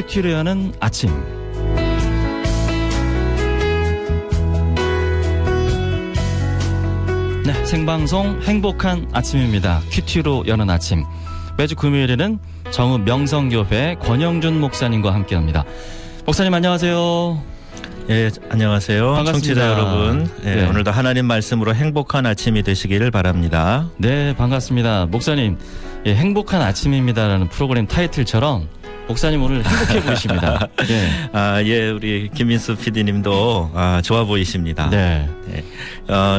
큐티로 여는 아침. 네, 생방송 행복한 아침입니다. 큐티로 여는 아침. 매주 금요일에는 정읍 명성교회 권영준 목사님과 함께합니다. 목사님 안녕하세요. 예, 안녕하세요. 반갑습니다. 청취자 여러분. 예, 네. 오늘도 하나님 말씀으로 행복한 아침이 되시기를 바랍니다. 네, 반갑습니다. 목사님, 예, 행복한 아침입니다라는 프로그램 타이틀처럼 목사님 오늘 행복해 보이십니다. 예. 아, 예, 우리 김민수 PD님도 아, 좋아 보이십니다. 네. 어,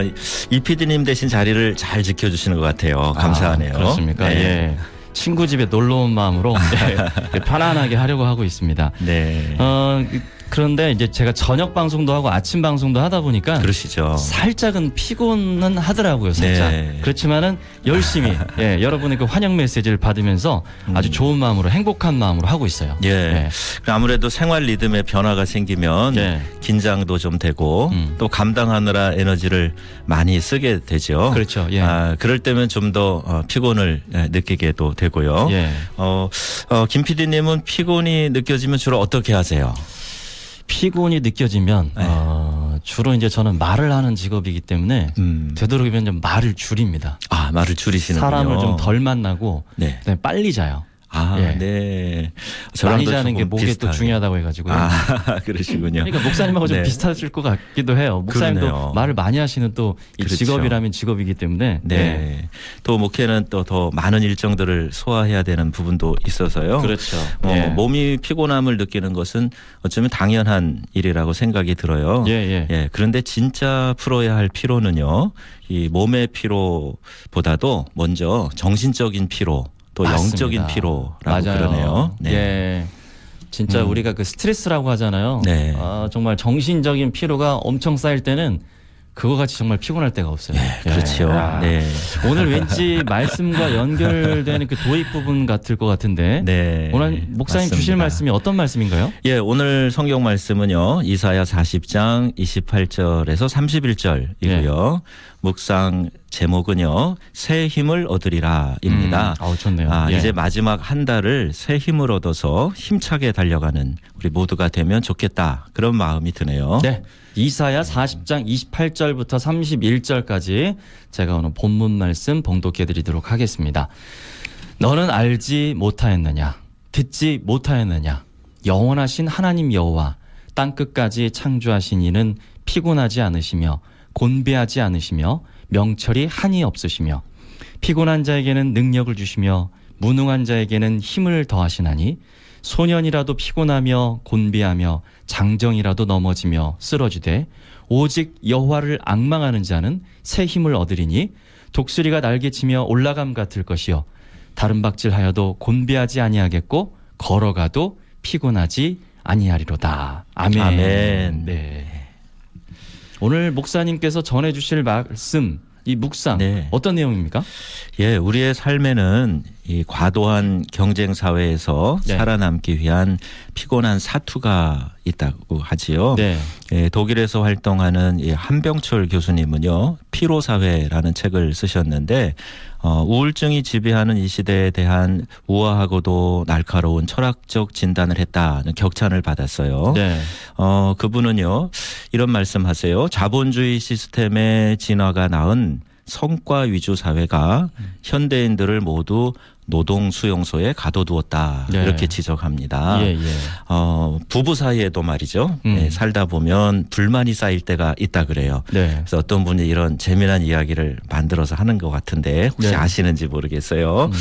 이 PD님 대신 자리를 잘 지켜주시는 것 같아요. 감사하네요. 아, 그렇습니까? 네. 예. 친구 집에 놀러 온 마음으로 예, 편안하게 하려고 하고 있습니다. 네. 어, 그런데 이제 제가 저녁 방송도 하고 아침 방송도 하다 보니까 그러시죠. 살짝은 피곤은 하더라고요, 살짝. 네. 그렇지만은 열심히 예, 여러분의 그 환영 메시지를 받으면서 아주 좋은 마음으로 행복한 마음으로 하고 있어요. 예. 네. 아무래도 생활 리듬에 변화가 생기면 네. 긴장도 좀 되고 음. 또 감당하느라 에너지를 많이 쓰게 되죠. 그렇죠. 예. 아, 그럴 때면 좀더 어, 피곤을 예, 느끼게도 되고요. 예. 어, 어, 김 PD님은 피곤이 느껴지면 주로 어떻게 하세요? 피곤이 느껴지면 네. 어, 주로 이제 저는 말을 하는 직업이기 때문에 음. 되도록이면 좀 말을 줄입니다. 아, 말을 줄이시는군요. 사람을 좀 덜 만나고 네. 빨리 자요. 아, 예. 네. 많이 자는 게 목에 또 비슷하네요. 중요하다고 해가지고요. 아, 그러시군요. 그러니까 목사님하고 좀 네. 비슷하실 것 같기도 해요. 목사님도 그러네요. 말을 많이 하시는 또이 그렇죠. 직업이라면 직업이기 때문에 네. 또 목회는 또 더 많은 일정들을 소화해야 되는 부분도 있어서요. 그렇죠. 어, 예. 몸이 피곤함을 느끼는 것은 어쩌면 당연한 일이라고 생각이 들어요. 예, 예. 예, 그런데 진짜 풀어야 할 피로는요, 이 몸의 피로보다도 먼저 정신적인 피로, 또 맞습니다. 영적인 피로라고 맞아요. 그러네요. 네. 예. 진짜 음. 우리가 그 스트레스라고 하잖아요. 네. 아, 정말 정신적인 피로가 엄청 쌓일 때는 그거 같이 정말 피곤할 때가 없어요. 예. 그렇죠. 아, 네. 오늘 왠지 말씀과 연결되는 그 도입 부분 같을 것 같은데 네. 오늘 목사님 주실 맞습니다. 말씀이 어떤 말씀인가요? 예, 오늘 성경 말씀은요. 이사야 40장 28절에서 31절이고요. 묵상 제목은요. 새 힘을 얻으리라입니다. 음, 아우 좋네요. 아, 예. 이제 마지막 한 달을 새 힘을 얻어서 힘차게 달려가는 우리 모두가 되면 좋겠다. 그런 마음이 드네요. 네. 이사야 40장 28절부터 31절까지 제가 오늘 본문 말씀 봉독해 드리도록 하겠습니다. 너는 알지 못하였느냐? 듣지 못하였느냐? 영원하신 하나님 여호와 땅 끝까지 창조하신 이는 피곤하지 않으시며 곤배하지 않으시며 명철이 한이 없으시며 피곤한 자에게는 능력을 주시며 무능한 자에게는 힘을 더하시나니 소년이라도 피곤하며 곤비하며 장정이라도 넘어지며 쓰러지되 오직 여호와를 악망하는 자는 새 힘을 얻으리니 독수리가 날개치며 올라감 같을 것이요 다른 박질하여도 곤비하지 아니하겠고 걸어가도 피곤하지 아니하리로다. 아멘. 아멘. 네. 오늘 목사님께서 전해 주실 말씀 이 묵상 네. 어떤 내용입니까? 예, 우리의 삶에는 이 과도한 경쟁 사회에서 네. 살아남기 위한 피곤한 사투가 있다고 하지요. 네. 예, 독일에서 활동하는 이 한병철 교수님은요, 피로 사회라는 책을 쓰셨는데 어, 우울증이 지배하는 이 시대에 대한 우아하고도 날카로운 철학적 진단을 했다는 격찬을 받았어요. 네. 어, 그분은요, 이런 말씀하세요. 자본주의 시스템의 진화가 낳은 성과 위주 사회가 현대인들을 모두 노동 수용소에 가둬두었다. 네. 이렇게 지적합니다. 예, 예. 어, 부부 사이에도 말이죠. 음. 예, 살다 보면 불만이 쌓일 때가 있다 그래요. 네. 그래서 어떤 분이 이런 재미난 이야기를 만들어서 하는 것 같은데 혹시 네. 아시는지 모르겠어요. 음.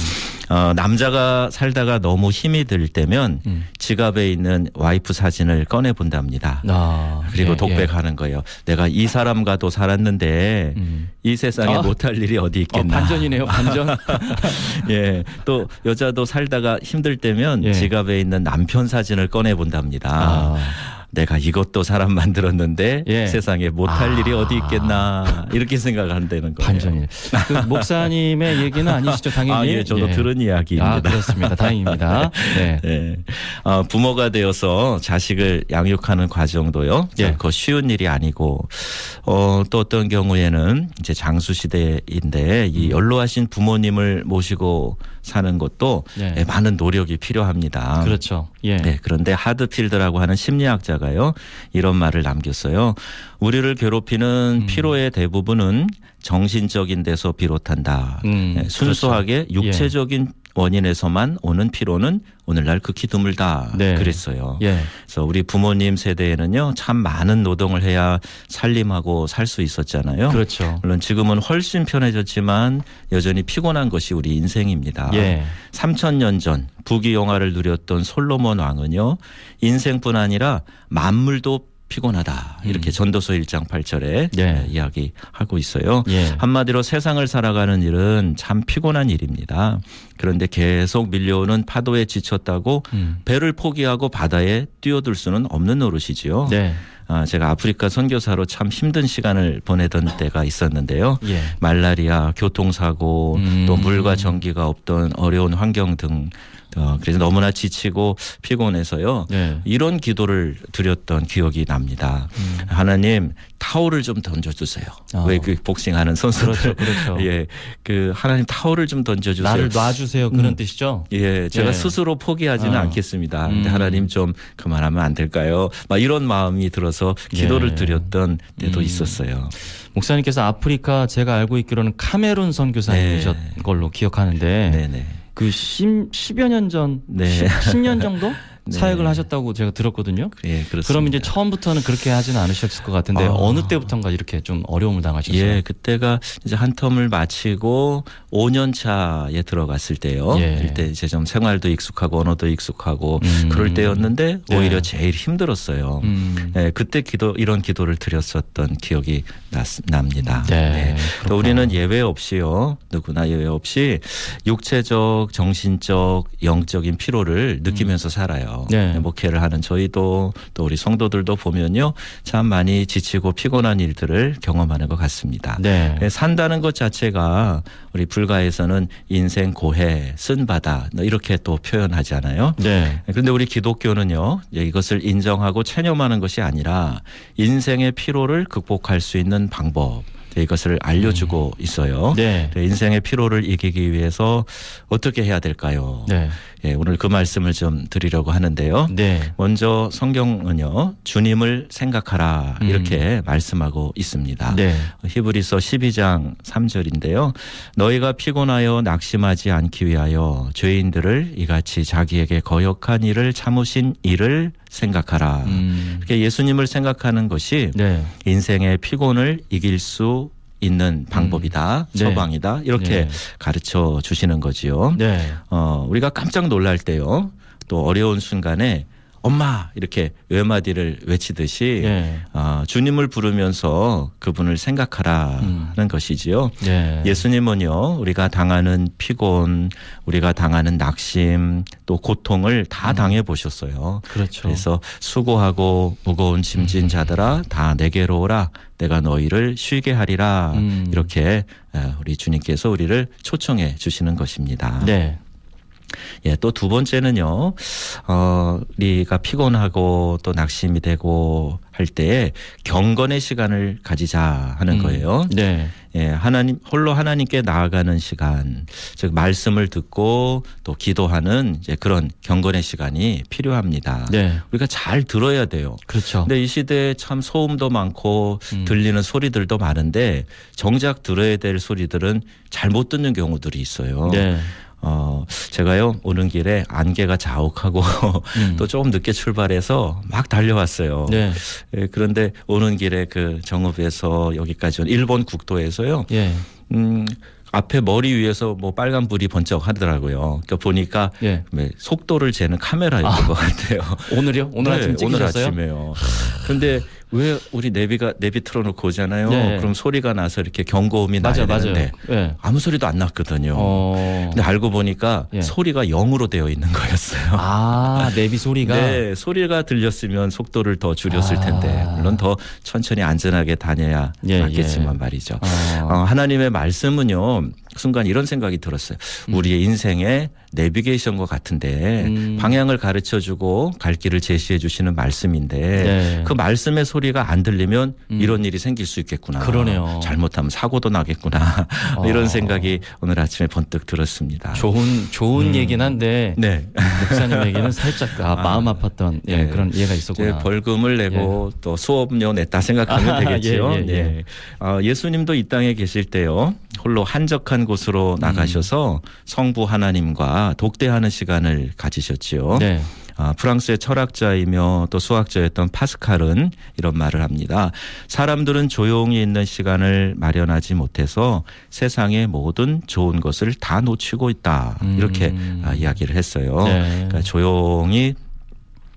어, 남자가 살다가 너무 힘이 들 때면 음. 지갑에 있는 와이프 사진을 꺼내 본답니다. 아, 그리고 예, 독백하는 거예요. 내가 이 사람과도 살았는데 음. 이 세상에 아. 못할 일이 어디 어, 있겠나. 반전이네요, 반전. 예. 또 여자도 살다가 힘들 때면 예. 지갑에 있는 남편 사진을 꺼내 본답니다. 아. 내가 이것도 사람 만들었는데 예. 세상에 못할 아. 일이 어디 있겠나 이렇게 생각한다는 거예요. 반전이네. 그 목사님의 얘기는 아니시죠, 당연히. 아, 예, 저도 들은 이야기입니다. 아, 그렇습니다. 다행입니다. 네. 네. 어, 부모가 되어서 자식을 양육하는 과정도요. 예. 결코 쉬운 일이 아니고, 어, 또 어떤 경우에는 이제 장수 시대인데 이 연로하신 부모님을 모시고 사는 것도 네. 예, 많은 노력이 필요합니다. 그렇죠. 예. 네, 그런데 하드필드라고 하는 심리학자가요 이런 말을 남겼어요. 우리를 괴롭히는 음. 피로의 대부분은 정신적인 데서 비롯한다. 음, 네, 순수하게 그렇죠. 육체적인 원인에서만 오는 피로는 오늘날 극히 드물다. 네. 그랬어요. 예. 그래서 우리 부모님 세대에는요 참 많은 노동을 해야 살림하고 살 수 있었잖아요. 그렇죠. 물론 지금은 훨씬 편해졌지만 여전히 피곤한 것이 우리 인생입니다. 예. 3천 년 전 부귀 영화를 누렸던 솔로몬 왕은요 인생뿐 아니라 만물도 피곤하다 이렇게 전도서 1장 8절에 음. 네. 이야기하고 있어요. 예. 한마디로 세상을 살아가는 일은 참 피곤한 일입니다. 그런데 계속 밀려오는 파도에 지쳤다고 음. 배를 포기하고 바다에 뛰어들 수는 없는 노릇이지요. 네. 아, 제가 아프리카 선교사로 참 힘든 시간을 보내던 때가 있었는데요. 예. 말라리아, 교통사고, 음. 또 물과 전기가 없던 어려운 환경 등, 어, 그래서 너무나 지치고 피곤해서요. 네. 이런 기도를 드렸던 기억이 납니다. 하나님 타올을 좀 던져주세요. 어. 왜그 복싱하는 선수들, 그렇죠. 그렇죠. 예, 그 하나님 타올을 좀 던져주세요. 나를 놔주세요. 그런 음. 뜻이죠. 예, 제가 예. 스스로 포기하지는 어. 않겠습니다. 근데 음. 하나님 좀 그만하면 안 될까요? 막 이런 마음이 들어서 기도를 예. 드렸던 때도 음. 있었어요. 목사님께서 아프리카 제가 알고 있기로는 카메룬 선교사님이셨 네. 걸로 기억하는데 네네. 그 10, 10여 년 전, 네. 10, 년 정도 네. 사역을 하셨다고 제가 들었거든요. 예, 그렇습니다. 그럼 이제 처음부터는 그렇게 하지는 않으셨을 것 같은데 어. 어느 때부터인가 이렇게 좀 어려움을 당하셨어요? 예, 그때가 이제 한 텀을 마치고 5년 차에 들어갔을 때요. 예. 이때 이제 좀 생활도 익숙하고 언어도 익숙하고 음. 그럴 때였는데 네. 오히려 제일 힘들었어요. 음. 예, 그때 기도 이런 기도를 드렸었던 기억이 났, 납니다. 네, 또 그렇구나. 우리는 예외 없이요. 누구나 예외 없이 육체적, 정신적, 영적인 피로를 느끼면서 살아요. 네. 목회를 하는 저희도 또 우리 성도들도 보면요. 참 많이 지치고 피곤한 일들을 경험하는 것 같습니다. 네. 예, 산다는 것 자체가 우리 불가에서는 인생 고해, 쓴바다 뭐 이렇게 또 표현하잖아요. 네. 그런데 우리 기독교는요, 이제 이것을 인정하고 체념하는 것이 아니라 인생의 피로를 극복할 수 있는 방법, 이것을 알려주고 있어요. 네. 네, 인생의 피로를 이기기 위해서 어떻게 해야 될까요? 네. 예, 오늘 그 말씀을 좀 드리려고 하는데요. 네. 먼저 성경은요, 주님을 생각하라 음. 이렇게 말씀하고 있습니다. 네. 히브리서 12장 3절인데요. 너희가 피곤하여 낙심하지 않기 위하여 죄인들을 이같이 자기에게 거역한 일을 참으신 이를 생각하라. 음. 예수님을 생각하는 것이 네. 인생의 피곤을 이길 수 있는 방법이다, 네. 처방이다 이렇게 네. 가르쳐 주시는 거지요. 네. 어, 우리가 깜짝 놀랄 때요. 또 어려운 순간에 엄마 이렇게 외마디를 외치듯이 예. 아, 주님을 부르면서 그분을 생각하라 음. 하는 것이지요. 네. 예수님은요, 우리가 당하는 피곤, 우리가 당하는 낙심, 또 고통을 다 당해 보셨어요. 음. 그렇죠. 그래서 수고하고 무거운 짐진 자들아 다 내게로 오라 내가 너희를 쉬게 하리라 음. 이렇게 어, 우리 주님께서 우리를 초청해 주시는 것입니다. 네. 예, 또 두 번째는요, 어, 우리가 피곤하고 또 낙심이 되고 할 때에 경건의 시간을 가지자 하는 음. 거예요. 네. 예, 하나님, 홀로 하나님께 나아가는 시간, 즉, 말씀을 듣고 또 기도하는 이제 그런 경건의 시간이 필요합니다. 네. 우리가 잘 들어야 돼요. 그렇죠. 근데 이 시대에 참 소음도 많고 음. 들리는 소리들도 많은데 정작 들어야 될 소리들은 잘 못 듣는 경우들이 있어요. 네. 어, 제가요, 오는 길에 안개가 자욱하고 음. 또 조금 늦게 출발해서 막 달려왔어요. 네. 예, 그런데 오는 길에 그 정읍에서 여기까지 온 일본 국도에서요, 예. 음, 앞에 머리 위에서 뭐 빨간 불이 번쩍 하더라고요. 그러니까 보니까 예. 뭐 속도를 재는 카메라였던 것 같아요. 오늘요? 오늘 네, 아침 오늘 찍으셨어요? 아침에요. 근데 왜 우리 내비가 내비 틀어놓고 오잖아요. 네. 그럼 소리가 나서 이렇게 경고음이 나야. 되는데 예. 아무 소리도 안 났거든요. 어. 근데 알고 보니까 예. 소리가 0으로 되어 있는 거였어요. 아, 내비 소리가 네, 소리가 들렸으면 속도를 더 줄였을 아. 텐데 물론 더 천천히 안전하게 다녀야 예, 맞겠지만 예. 말이죠. 어. 어, 하나님의 말씀은요. 순간 이런 생각이 들었어요. 우리의 인생의 내비게이션과 같은데 음. 방향을 가르쳐 주고 갈 길을 제시해 주시는 말씀인데 네. 그 말씀의 소리가 안 들리면 이런 일이 생길 수 있겠구나. 그러네요. 잘못하면 사고도 나겠구나. 어. 이런 생각이 오늘 아침에 번뜩 들었습니다. 좋은 좋은 음. 얘긴 한데 네. 목사님에게는 살짝 아, 아, 마음 아팠던 예, 네. 그런 이해가 있었구나. 벌금을 내고 또 수업료 냈다 생각하면 아, 되겠죠. 예, 예, 예. 네. 어, 예수님도 이 땅에 계실 때요. 홀로 한적한 곳으로 나가셔서 성부 하나님과 독대하는 시간을 가지셨지요. 네. 아, 프랑스의 철학자이며 또 수학자였던 파스칼은 이런 말을 합니다. 사람들은 조용히 있는 시간을 마련하지 못해서 세상의 모든 좋은 것을 다 놓치고 있다. 이렇게 음. 아, 이야기를 했어요. 네. 그러니까 조용히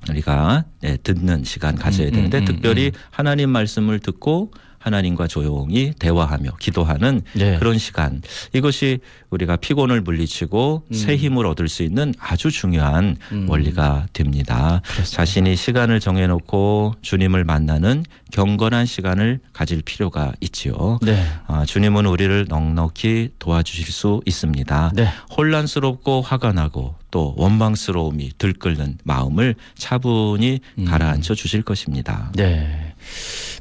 우리가 네, 듣는 시간 가져야 음, 되는데 음, 음, 특별히 음. 하나님 말씀을 듣고 하나님과 조용히 대화하며 기도하는 네. 그런 시간 이것이 우리가 피곤을 물리치고 음. 새 힘을 얻을 수 있는 아주 중요한 음. 원리가 됩니다. 그렇습니다. 자신이 시간을 정해놓고 주님을 만나는 경건한 시간을 가질 필요가 있지요. 네. 아, 주님은 우리를 넉넉히 도와주실 수 있습니다. 네. 혼란스럽고 화가 나고 또 원망스러움이 들끓는 마음을 차분히 음. 가라앉혀 주실 것입니다. 네.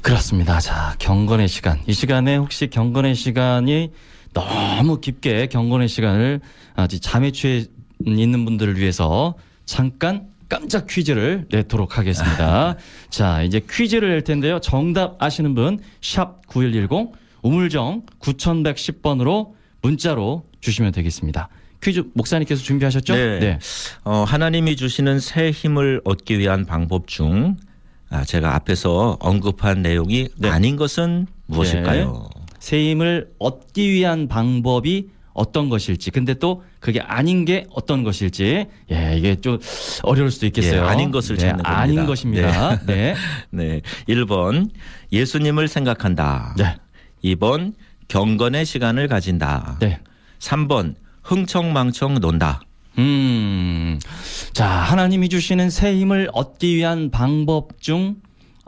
그렇습니다. 자, 경건의 시간. 이 시간에 혹시 경건의 시간이 너무 깊게 경건의 시간을 아직 잠에 취해 있는 분들을 위해서 잠깐 깜짝 퀴즈를 내도록 하겠습니다. 자, 이제 퀴즈를 낼 텐데요. 정답 아시는 분, 샵 9110, 우물정 9110번으로 문자로 주시면 되겠습니다. 퀴즈 목사님께서 준비하셨죠? 네. 어, 하나님이 주시는 새 힘을 얻기 위한 방법 중 아, 제가 앞에서 언급한 내용이 네. 아닌 것은 무엇일까요? 새 힘을 얻기 위한 방법이 어떤 것일지, 근데 또 그게 아닌 게 어떤 것일지, 예, 이게 좀 어려울 수도 있겠어요. 예, 아닌 것을 네, 찾는 겁니다. 아닌 것입니다. 네. 네. 1번 예수님을 생각한다. 네. 2번 경건의 시간을 가진다. 네. 3번 흥청망청 논다. 음. 자, 하나님이 주시는 새 힘을 얻기 위한 방법 중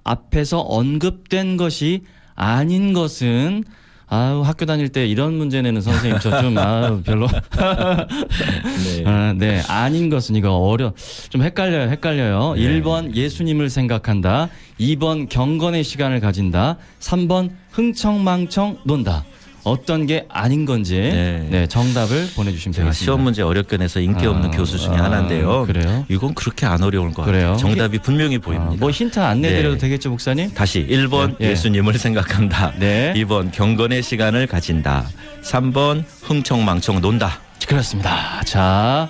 앞에서 언급된 것이 아닌 것은 아유, 학교 다닐 때 이런 문제 내는 선생님 저 좀 아유, 별로 네. 아, 네. 아닌 것은 이거 어려 좀 헷갈려요. 헷갈려요. 네. 1번 예수님을 생각한다. 2번 경건의 시간을 가진다. 3번 흥청망청 논다. 어떤 게 아닌 건지 네, 네. 정답을 보내 주시면 제가 되겠습니다. 시험 문제 어렵게 내서 인기 없는 아, 교수 중에 아, 하나인데요. 그래요? 이건 그렇게 안 어려운 것 그래요? 같아요. 정답이 분명히 아, 보입니다. 뭐 힌트 안 내드려도 네. 되겠죠, 목사님? 다시 1번 예, 예. 예수님을 생각한다. 네. 2번 경건의 시간을 가진다. 3번 흥청망청 논다. 그렇습니다. 자,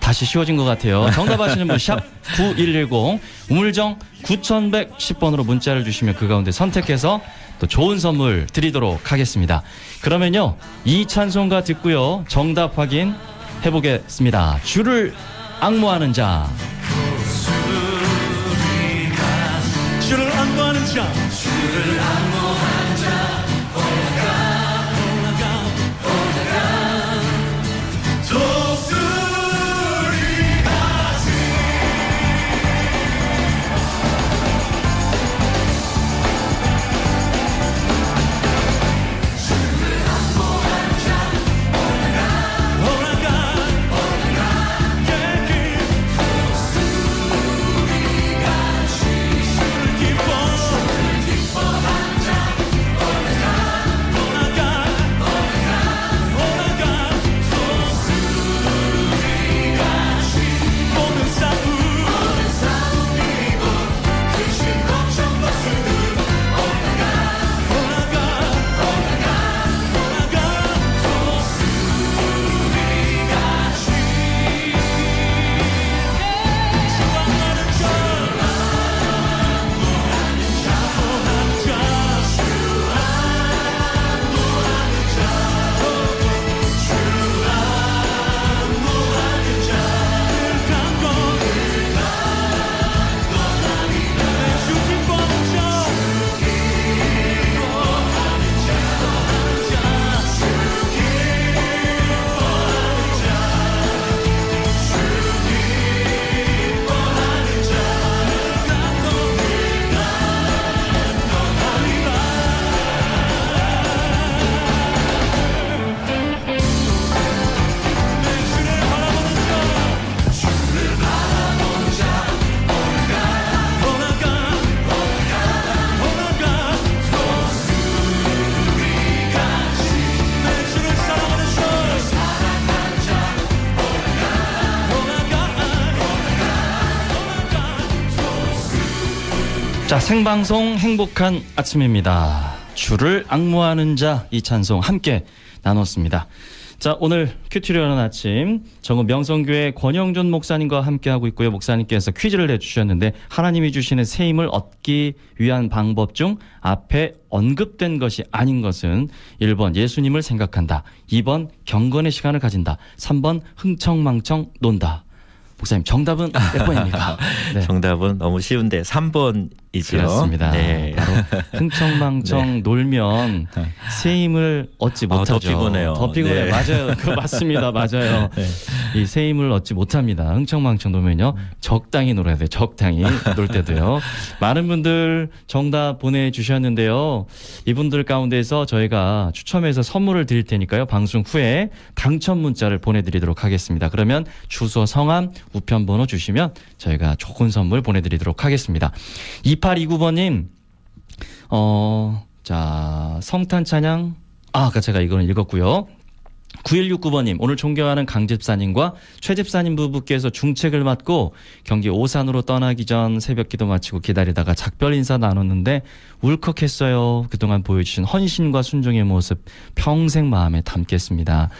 다시 쉬워진 것 같아요. 정답 아시는 분, 샵 9110, 우물정 9110번으로 문자를 주시면 그 가운데 선택해서 또 좋은 선물 드리도록 하겠습니다. 그러면요, 이 찬송가 듣고요, 정답 확인 해보겠습니다. 주를 악모하는 자. 자, 생방송 행복한 아침입니다. 주를 악무하는 자 이 찬송 함께 나눴습니다. 자, 오늘 여는 아침 정읍 명성교회 권영준 목사님과 함께 하고 있고요. 목사님께서 퀴즈를 내주셨는데 하나님이 주시는 새 힘을 얻기 위한 방법 중 앞에 언급된 것이 아닌 것은 1번 예수님을 생각한다. 2번 경건의 시간을 가진다. 3번 흥청망청 논다. 목사님 정답은 몇 번입니까? 네. 정답은 너무 쉬운데 3번 이죠. 그렇습니다. 네. 바로 흥청망청 놀면 새 힘을 얻지 아, 더 못하죠. 피곤해요. 더 피곤해요. 네. 맞아요. 그 맞습니다. 맞아요. 이새 힘을 얻지 못합니다. 흥청망청 놀면요. 적당히 놀아야 돼요. 적당히 놀 때도요. 많은 분들 정답 보내주셨는데요. 이분들 가운데서 저희가 추첨해서 선물을 드릴 테니까요. 방송 후에 당첨 문자를 보내드리도록 하겠습니다. 그러면 주소, 성함, 우편번호 주시면 저희가 좋은 선물 보내드리도록 하겠습니다. 2829번님, 어, 자, 성탄 찬양. 아, 아까 제가 이거는 읽었고요. 9169번님, 오늘 존경하는 강 집사님과 최 집사님 부부께서 중책을 맡고 경기 오산으로 떠나기 전 새벽 기도 마치고 기다리다가 작별 인사 나눴는데 울컥했어요. 그동안 보여주신 헌신과 순종의 모습 평생 마음에 담겠습니다.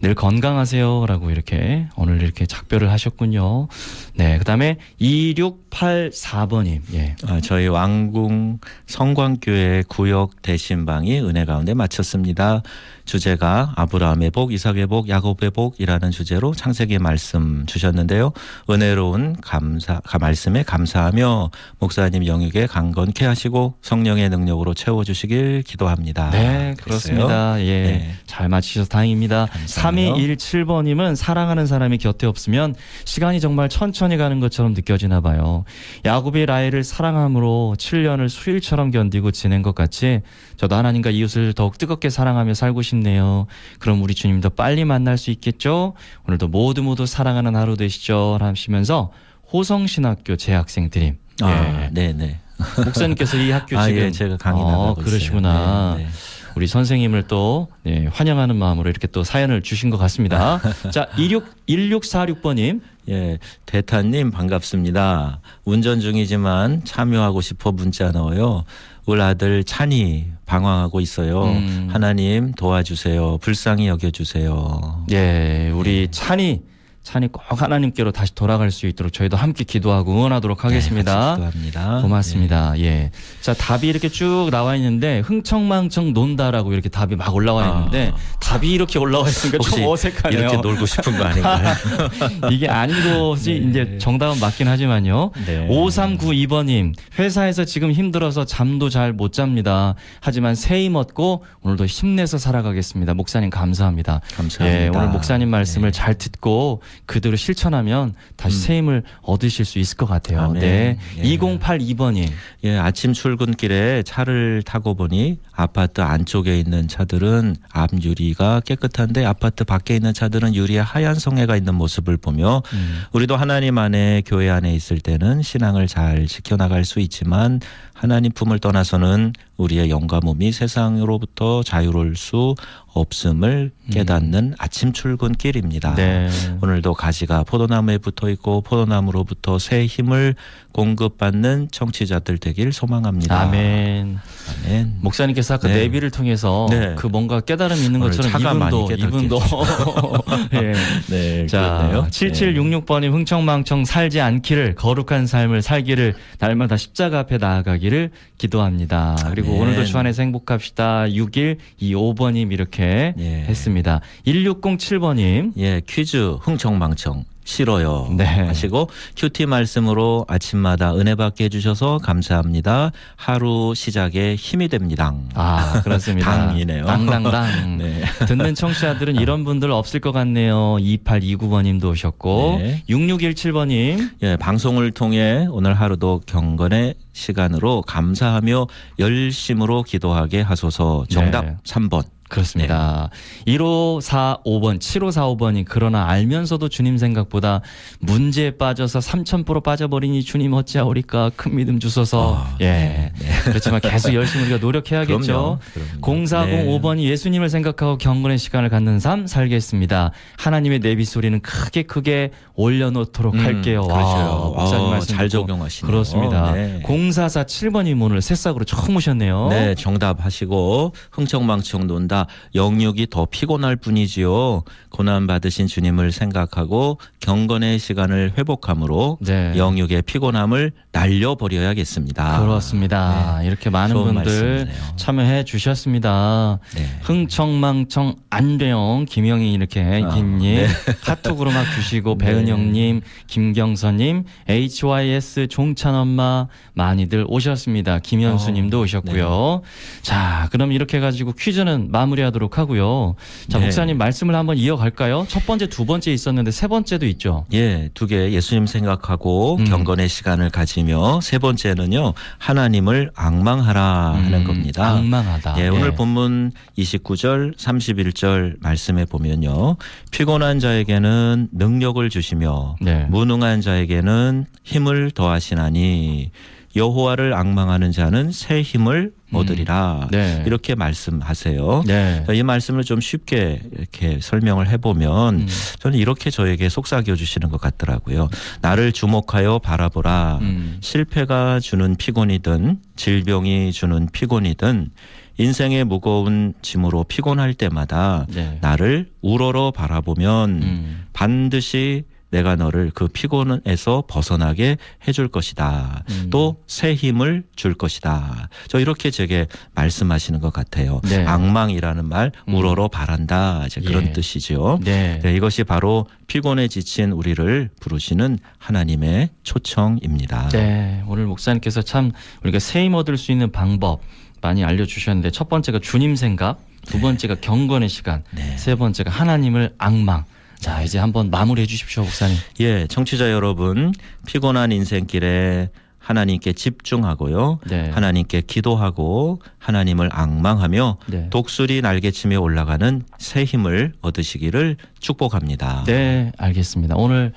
늘 건강하세요. 라고 이렇게 오늘 이렇게 작별을 하셨군요. 네. 그 다음에 2684번님. 예. 아, 저희 왕궁 성광교회 구역 대신방이 은혜 가운데 마쳤습니다. 주제가 아브라함의 복, 이삭의 복, 야곱의 복이라는 주제로 창세기 말씀 주셨는데요. 은혜로운 감사 가- 말씀에 감사하며 목사님 영역에 강건케 하시고 성령의 능력으로 채워 주시길 기도합니다. 네, 그랬어요. 그렇습니다. 예. 네. 잘 맞히셔서 다행입니다. 감사해요. 3217번님은 사랑하는 사람이 곁에 없으면 시간이 정말 천천히 가는 것처럼 느껴지나 봐요. 야곱이 라헬을 사랑함으로 7년을 수일처럼 견디고 지낸 것 같이 저도 하나님과 이웃을 더욱 뜨겁게 사랑하며 살고 싶네요. 그럼 우리 주님도 빨리 만날 수 있겠죠? 오늘도 모두 모두 사랑하는 하루 되시죠? 하시면서 호성신학교 재학생 드림. 아, 예. 네, 네. 목사님께서 이 학교 아, 지금 예, 제가 강의 어, 나가고 그러시구나. 있어요. 네, 네. 우리 선생님을 또 네, 환영하는 마음으로 이렇게 또 사연을 주신 것 같습니다. 자, 26, 1646번님. 예, 대타님 반갑습니다. 운전 중이지만 참여하고 싶어 문자 넣어요. 우리 아들 찬이 방황하고 있어요. 음. 하나님 도와주세요. 불쌍히 여겨주세요. 예, 우리 찬이, 찬이 꼭 하나님께로 다시 돌아갈 수 있도록 저희도 함께 기도하고 응원하도록 하겠습니다. 네, 기도합니다. 고맙습니다. 예. 자, 답이 이렇게 쭉 나와 있는데, 흥청망청 논다라고 이렇게 답이 막 올라와 아. 있는데, 답이 이렇게 올라와 있으니까 좀 어색하네요. 이렇게 놀고 싶은 거 아닌가요? 이게 아닌 것이 네. 이제 정답은 맞긴 하지만요. 네. 5392번 님, 회사에서 지금 힘들어서 잠도 잘 못 잡니다. 하지만 새힘 얻고 오늘도 힘내서 살아가겠습니다. 목사님 감사합니다. 감사합니다. 예, 오늘 목사님 말씀을 네. 잘 듣고 그대로 실천하면 다시 새 힘을 얻으실 수 있을 것 같아요. 아멘. 네. 예. 2082번님. 예, 아침 출근길에 차를 타고 보니 아파트 안쪽에 있는 차들은 앞 유리가 깨끗한데 아파트 밖에 있는 차들은 유리에 하얀 성에가 있는 모습을 보며 음. 우리도 하나님 안에 교회 안에 있을 때는 신앙을 잘 지켜나갈 수 있지만 하나님 품을 떠나서는 우리의 영과 몸이 세상으로부터 자유로울 수 없음을 깨닫는 아침 출근길입니다. 네. 오늘도 가지가 포도나무에 붙어 있고 포도나무로부터 새 힘을 공급받는 청취자들 되길 소망합니다. 아멘. 아멘. 목사님께서 아까 네. 내비를 통해서 네. 그 뭔가 깨달음이 있는 것처럼 이분도 이분도 예. 네, 자, 그렇네요. 7766번님 흥청망청 살지 않기를 거룩한 삶을 살기를 날마다 십자가 앞에 나아가기를 기도합니다. 그리고 아멘. 오늘도 주 안에서 행복합시다. 6125번님 이렇게 예. 했습니다. 1607번님 예, 퀴즈 흥청망청 싫어요 네. 하시고 큐티 말씀으로 아침마다 은혜 받게 해주셔서 감사합니다. 하루 시작에 힘이 됩니다. 아, 그렇습니다. 당이네요. 당당당. 네. 듣는 청취자들은 이런 분들 없을 것 같네요. 2829번님도 오셨고 네. 6617번님 예, 방송을 통해 오늘 하루도 경건의 시간으로 감사하며 열심으로 기도하게 하소서. 정답 네. 3번. 그렇습니다. 1545번, 7545번이 그러나 알면서도 주님 생각보다 문제에 빠져서 3000% 빠져버리니 주님 어찌하오리까 큰 믿음 주소서. 아, 예. 그렇지만 계속 열심히 우리가 노력해야겠죠. 그럼요. 그럼요. 0405번이 예수님을 생각하고 경건의 시간을 갖는 삶 살겠습니다. 하나님의 내비 소리는 크게 크게 올려놓도록 음, 할게요. 와, 그렇죠. 목사님 어, 말씀 잘 적용하시네요. 그렇습니다. 네. 0447번이 오늘 새싹으로 처음 오셨네요. 네, 정답하시고 흥청망청 논다 영육이 더 피곤할 뿐이지요. 고난 받으신 주님을 생각하고 경건의 시간을 회복함으로 네. 영육의 피곤함을 날려버려야겠습니다. 그렇습니다. 이렇게 많은 분들 말씀이네요. 참여해 주셨습니다. 네. 흥청망청 안돼영 김영희 이렇게 아, 김님 네. 카톡으로 막 주시고 네. 배은영님 김경선님 HYS 종찬 엄마 많이들 오셨습니다. 김현수님도 어, 오셨고요. 자 그럼 이렇게 해가지고 퀴즈는 마무 리하도록 하고요. 자 네. 목사님 말씀을 한번 이어갈까요? 첫 번째 두 번째 있었는데 세 번째도 있죠. 예, 두 개 예수님 생각하고 음. 경건의 시간을 가지며 세 번째는요 하나님을 악망하라 하는 음, 겁니다. 악망하다. 예, 오늘 본문 29절, 31절 말씀에 보면요. 피곤한 자에게는 능력을 주시며 네. 무능한 자에게는 힘을 더하시나니 여호와를 악망하는 자는 새 힘을 얻으리라. 네. 이렇게 말씀하세요. 네. 이 말씀을 좀 쉽게 이렇게 설명을 해보면 음. 저는 이렇게 저에게 속삭여 주시는 것 같더라고요. 나를 주목하여 바라보라. 음. 실패가 주는 피곤이든 질병이 주는 피곤이든 인생의 무거운 짐으로 피곤할 때마다 네. 나를 우러러 바라보면 음. 반드시 내가 너를 그 피곤에서 벗어나게 해줄 것이다. 음. 또새 힘을 줄 것이다. 저 이렇게 제게 말씀하시는 것 같아요. 네. 악망이라는 말 음. 우러러 바란다. 이제 그런 예. 뜻이죠. 네. 네, 이것이 바로 피곤에 지친 우리를 부르시는 하나님의 초청입니다. 네, 오늘 목사님께서 참 우리가 세임 얻을 수 있는 방법 많이 알려주셨는데 첫 번째가 주님 생각, 두 번째가 경건의 시간, 네. 세 번째가 하나님을 악망. 자, 이제 한번 마무리해 주십시오, 목사님. 예, 청취자 여러분, 피곤한 인생길에 하나님께 집중하고요. 네. 하나님께 기도하고 하나님을 악망하며 네. 독수리 날개치며 올라가는 새 힘을 얻으시기를 축복합니다. 네, 알겠습니다. 오늘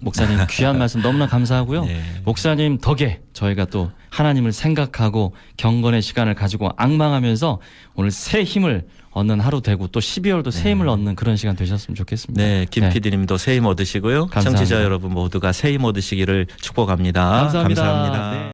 목사님 귀한 말씀 너무나 감사하고요. 네. 목사님 덕에 저희가 또 하나님을 생각하고 경건의 시간을 가지고 악망하면서 오늘 새 힘을 얻는 하루 되고 또 12월도 새 힘을 얻는 그런 시간 되셨으면 좋겠습니다. 네, 김 PD님도 새힘 얻으시고요. 감사합니다. 청취자 여러분 모두가 새힘 얻으시기를 축복합니다. 감사합니다. 감사합니다. 네.